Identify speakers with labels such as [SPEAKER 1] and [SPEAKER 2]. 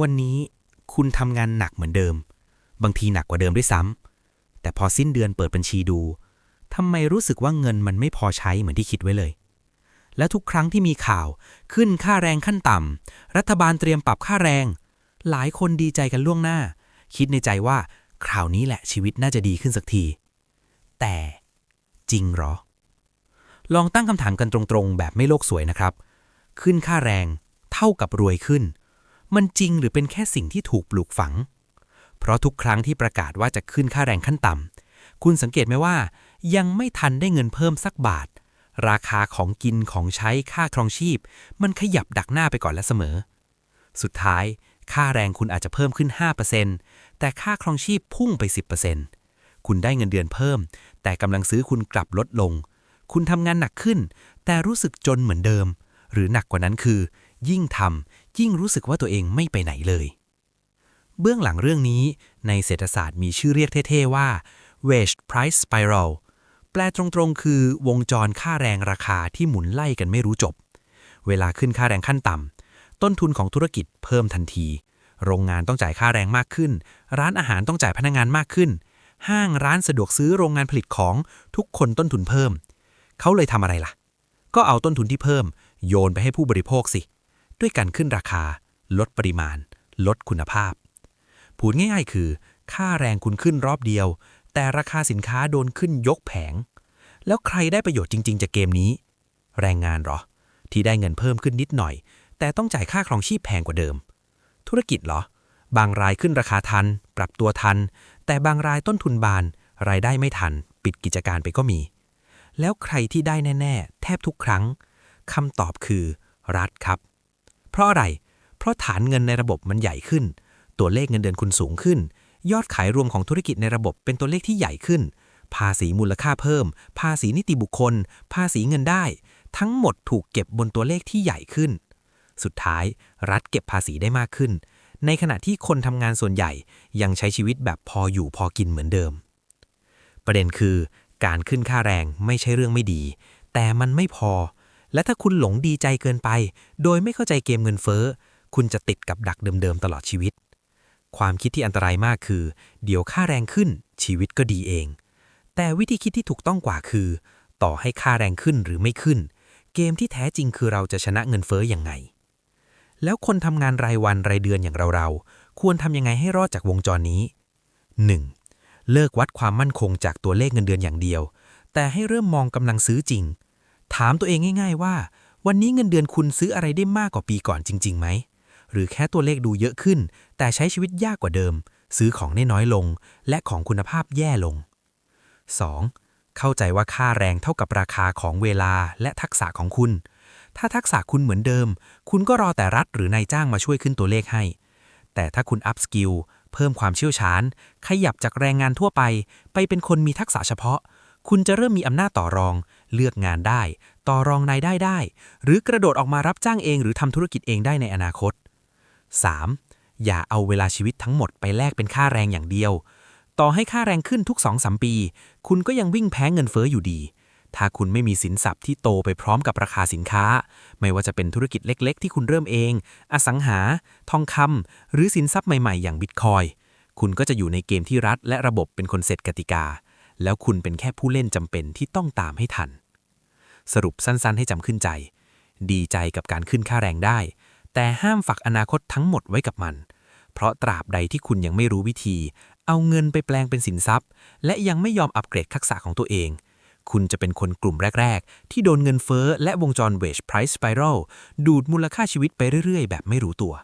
[SPEAKER 1] วันนี้คุณทำงานหนักเหมือนเดิม บางทีหนักกว่าเดิมด้วยซ้ำ แต่พอสิ้นเดือนเปิดบัญชีดูทำไมรู้สึกว่าเงินมันไม่พอใช้เหมือนที่คิดไว้เลย และทุกครั้งที่มีข่าวขึ้นค่าแรงขั้นต่ำรัฐบาลเตรียมปรับค่าแรง หลายคนดีใจกันล่วงหน้า คิดในใจว่าคราวนี้แหละชีวิตน่าจะดีขึ้นสักที แต่จริงหรอ ลองตั้งคำถามกันตรงๆ แบบไม่โลกสวยนะครับ ขึ้นค่าแรงเท่ากับรวยขึ้น มันจริงหรือเป็นแค่สิ่งที่ถูกปลูกฝัง เพราะทุกครั้งที่ประกาศว่าจะขึ้นค่าแรงขั้นต่ำคุณสังเกตไหมว่า ยังไม่ทันได้เงินเพิ่มสักบาท ราคาของกินของใช้ค่าครองชีพ มันขยับดักหน้าไปก่อนแล้วเสมอ สุดท้าย ค่าแรงคุณอาจจะเพิ่มขึ้น 5%แต่ค่าครองชีพพุ่งไป 10%คุณได้เงินเดือนเพิ่ม แต่กำลังซื้อคุณกลับลดลง คุณทำงานหนักขึ้น แต่รู้สึกจนเหมือนเดิม หรือหนักกว่านั้นคือ ยิ่งทำยิ่งรู้สึกว่าตัวเองไม่ไปไหนเลย เบื้องหลังเรื่องนี้ในเศรษฐศาสตร์มีชื่อเรียกเท่ๆว่า wage price spiral แปลตรงๆ คือวงจรค่าแรงราคาที่หมุนไล่กันไม่รู้จบ เวลาขึ้นค่าแรงขั้นต่ำต้นทุนของธุรกิจเพิ่มทันที โรงงานต้องจ่ายค่าแรงมากขึ้น ร้านอาหารต้องจ่ายพนักงานมากขึ้น ห้างร้านสะดวกซื้อโรงงานผลิตของทุกคนต้นทุนเพิ่ม เขาเลยทำอะไรล่ะ ก็เอาต้นทุนที่เพิ่ม โยนไปให้ผู้บริโภคสิ ด้วยการขึ้นราคา ลดปริมาณ ลดคุณภาพ พูดง่ายๆ คือ ค่าแรงคุณขึ้นรอบเดียว แต่ราคาสินค้าโดนขึ้นยกแผง แล้วใครได้ประโยชน์จริง ๆ จากเกมนี้ แรงงานหรอ ที่ได้เงินเพิ่มขึ้นนิดหน่อย แต่ต้องจ่ายค่าครองชีพแพงกว่าเดิม ธุรกิจหรอ บางรายขึ้นราคาทัน ปรับตัวทัน แต่บางรายต้นทุนบาน รายได้ไม่ทัน ปิดกิจการไปก็มี แล้วใครที่ได้แน่ ๆ แทบทุกครั้งคำตอบคือ รัฐครับ เพราะอะไร เพราะฐานเงินในระบบมันใหญ่ขึ้น ตัวเลขเงินเดือนคุณสูงขึ้น ยอดขายรวมของธุรกิจในระบบเป็นตัวเลขที่ใหญ่ขึ้น ภาษีมูลค่าเพิ่ม ภาษีนิติบุคคล ภาษีเงินได้ ทั้งหมดถูกเก็บบนตัวเลขที่ใหญ่ขึ้น สุดท้าย รัฐเก็บภาษีได้มากขึ้น ในขณะที่คนทำงานส่วนใหญ่ยังใช้ชีวิตแบบพออยู่พอกินเหมือนเดิม ประเด็นคือ การขึ้นค่าแรงไม่ใช่เรื่องไม่ดี แต่มันไม่พอ และถ้าคุณหลงดีใจเกินไป โดยไม่เข้าใจเกมเงินเฟ้อ คุณจะติดกับดักเดิมๆตลอดชีวิต ความคิดที่อันตรายมากคือ เดี๋ยวค่าแรงขึ้นชีวิตก็ดีเอง แต่วิธีคิดที่ถูกต้องกว่าคือ ต่อให้ค่าแรงขึ้นหรือไม่ขึ้น เกมที่แท้จริงคือเราจะชนะเงินเฟ้อยังไง แล้วคนทำงานรายวันรายเดือนอย่างเราๆควรทำยังไงให้รอดจากวงจรนี้ 1. เลิกวัดความมั่นคงจากตัวเลขเงินเดือนอย่างเดียว แต่ให้เริ่มมองกำลังซื้อจริง ถามตัวเองง่าย ๆ ว่า วันนี้เงินเดือนคุณซื้ออะไรได้มากกว่าปีก่อนจริง ๆ ไหม หรือแค่ตัวเลขดูเยอะขึ้น แต่ใช้ชีวิตยากกว่าเดิม ซื้อของได้น้อยลง และของคุณภาพแย่ลง 2. เข้าใจว่าค่าแรงเท่ากับราคาของเวลาและทักษะของคุณ ถ้าทักษะคุณเหมือนเดิม คุณก็รอแต่รัฐหรือนายจ้างมาช่วยขึ้นตัวเลขให้ แต่ถ้าคุณอัพสกิลเพิ่มความเชี่ยวชาญ ขยับจากแรงงานทั่วไป ไปเป็นคนมีทักษะเฉพาะ คุณจะเริ่มมีอำนาจต่อรอง เลือกงานได้ ต่อรองรายได้ได้ หรือกระโดดออกมารับจ้างเองหรือทำธุรกิจเองได้ในอนาคต 3. อย่าเอาเวลาชีวิตทั้งหมดไปแลกเป็นค่าแรงอย่างเดียว ต่อให้ค่าแรงขึ้นทุก2-3ปี คุณก็ยังวิ่งแพ้เงินเฟ้ออยู่ดี ถ้าคุณไม่มีสินทรัพย์ที่โตไปพร้อมกับราคาสินค้า ไม่ว่าจะเป็นธุรกิจเล็ก ๆ ที่คุณเริ่มเอง อสังหา ทองคำหรือสินทรัพย์ใหม่ ๆ อย่างบิตคอย คุณก็จะอยู่ในเกมที่รัฐและระบบเป็นคนเซตกติกา แล้วคุณเป็นแค่ผู้เล่นจำเป็นที่ต้องตามให้ทัน สรุปสั้นๆ ให้จำขึ้นใจ ดีใจกับการขึ้นค่าแรงได้ แต่ห้ามฝากอนาคตทั้งหมดไว้กับมัน เพราะตราบใดที่คุณยังไม่รู้วิธี เอาเงินไปแปลงเป็นสินทรัพย์ และยังไม่ยอมอัปเกรดทักษะของตัวเอง คุณจะเป็นคนกลุ่มแรก ๆ ที่โดนเงินเฟ้อและวงจร wage price spiral ดูดมูลค่าชีวิตไปเรื่อยๆ แบบไม่รู้ตัว